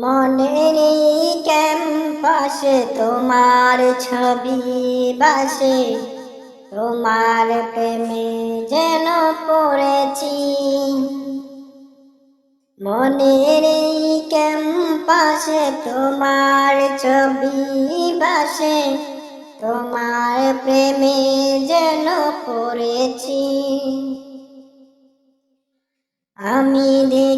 মনের ক্যাম্পাসে তোমার ছবি বাসে। তোমার প্রেমে যেন পড়েছি। মনের ক্যাম্পাসে তোমার ছবি বাসে। তোমার প্রেমে যেন পড়েছি। আমি দেখিনি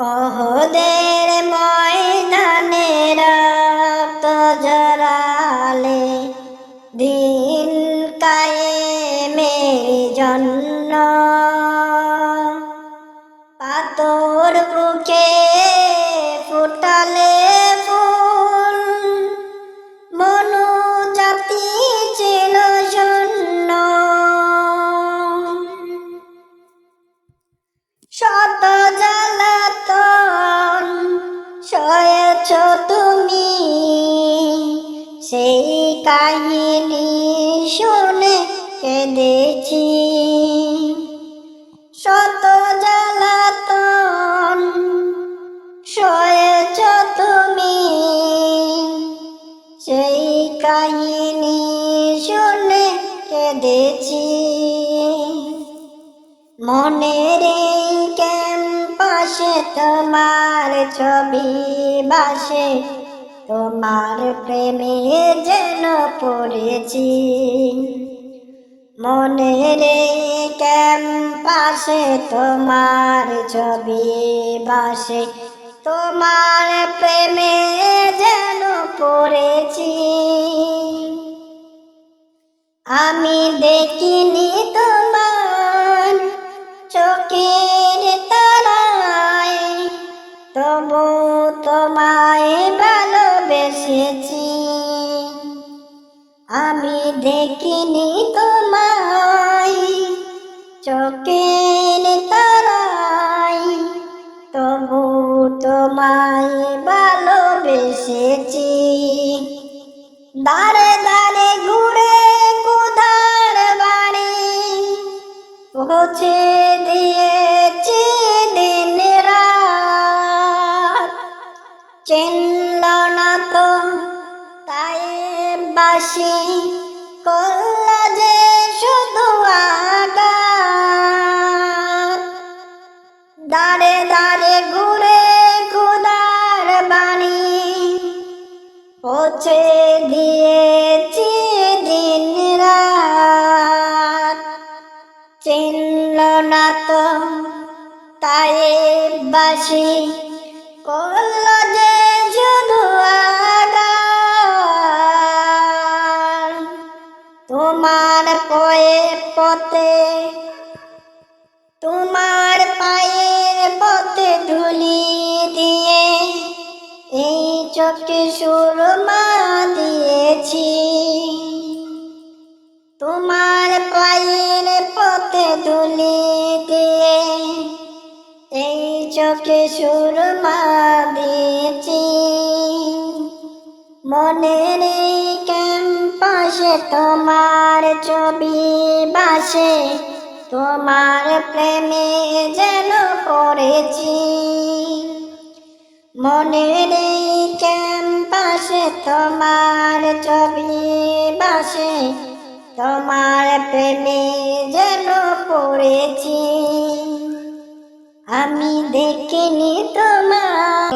ওহদের ময়দানে রক্ত জড়ালে দিন কায়েমের জন্য। শুনে কেঁদেছি। শত জ্বালাতন সয়েছ তুমি। সেই কাহিনী শুনে কেঁদেছি। মনের ক্যাম্পাসে তোমার ছবি বাসে তোমার প্রেমে যেন পড়েছি। মনের এই ক্যাম্পাসে তোমার ছবি বাসে। তোমার প্রেমে যেন পড়েছি। আমি দেখিনি তোমার চোখের তারায়। তবু তোমায় দেখিনি তোমায়, চোখের তারাই তবু তোমায় ভালোবেসেছি। দাঁড়ে দাঁড়ে ঘুরে কোধার বাড়ি? পৌঁছে দিয়েছি দিন রাত। চিনল না তো তাই বাসি করল যে শুধু আঘাত দাঁড়ে দাঁড়ে ঘুরে খুদার বাণী। পৌঁছে দিয়েছি দিন রাত। চিনল না তো তাই বাসি পথে। তোমার পায়ের পথে ধুলি দিয়ে এই চোখে সুরমা দিয়েছি। তোমার পায়ের পথে ধুলি দিয়ে এই চোখে সুরমা দিয়েছি। মনের তোমার ছবি বাসে, তোমার প্রেমে যেন পড়েছি। মনের এই ক্যাম্পাসে তোমার ছবি বাসে, তোমার প্রেমে যেন পড়েছি। আমি দেখিনি তোমার